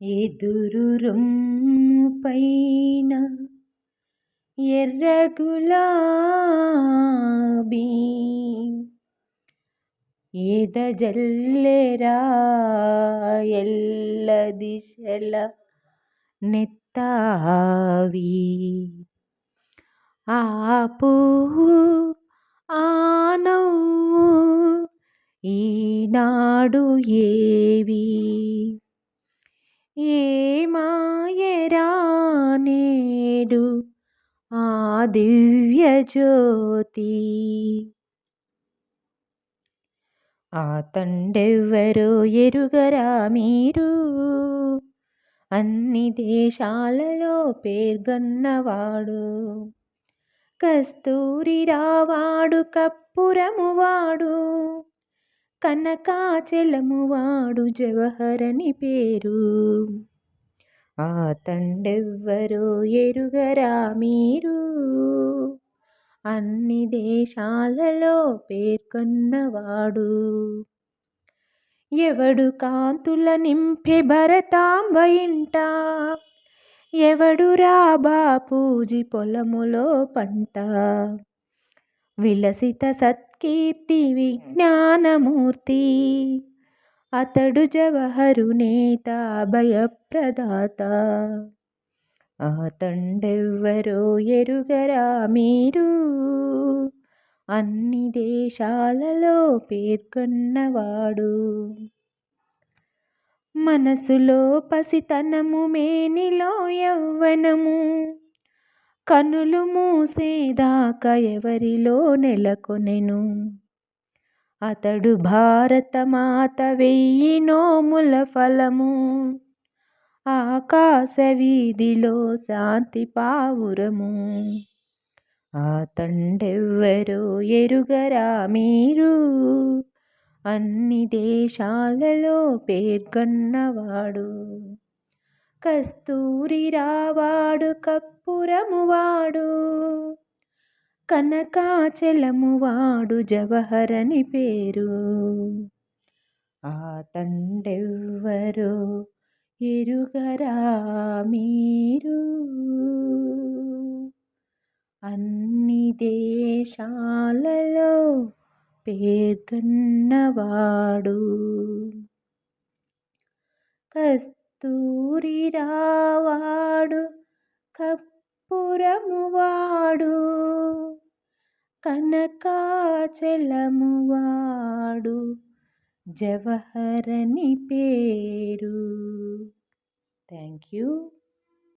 ఎదురు పైన ఎర్రగులాబీ ఎదజల్లెరా ఎల్ల దిశల నెత్తావి ఆపు ఆనవు ఈనాడు ఏవి ఏమాయరా నేడు? ఆ దివ్య జ్యోతి. ఆ తండెవ్వరో ఎరుగరా మీరు? అన్ని దేశాలలో పేర్గొన్నవాడు. కస్తూరి రావాడు కప్పురము వాడు కనకాచలము వాడు జవహరని పేరు. ఆ తండెవ్వరో ఎరుగరా మీరు? అన్ని దేశాలలో పేర్కొన్నవాడు ఎవడు కాంతుల నింపే భరతాంబ ఇంట ఎవడు రాబా పూజి పొలములో పంట? విలసిత సత్కీర్తి విజ్ఞానమూర్తి. అతడు జవహరు నేత భయప్రదాత ఆతండెవ్వరో ఎరుగరా మీరు? అన్ని దేశాలలో పేర్కొన్నవాడు. మనసులో పసితనము మేనిలో యవ్వనము కనులు మూసేదాకా ఎవరిలో నెలకొనెను? అతడు భారతమాత వెయ్యి నోముల ఫలము. ఆకాశ వీధిలో శాంతి పావురము. ఆ తండెవ్వరో ఎరుగరా మీరు? అన్ని దేశాలలో పేర్కొన్నవాడు. కస్తూరి రావాడు కప్పురము వాడు జవహరని పేరు. ఆ తండెవ్వరో ఎరుగరా మీరు? అన్ని దేశాలలో పేర్కొన్నవాడు. కస్త రావాడు కప్పురమువాడు కనకాచలమువాడు జవహరని పేరు. Thank you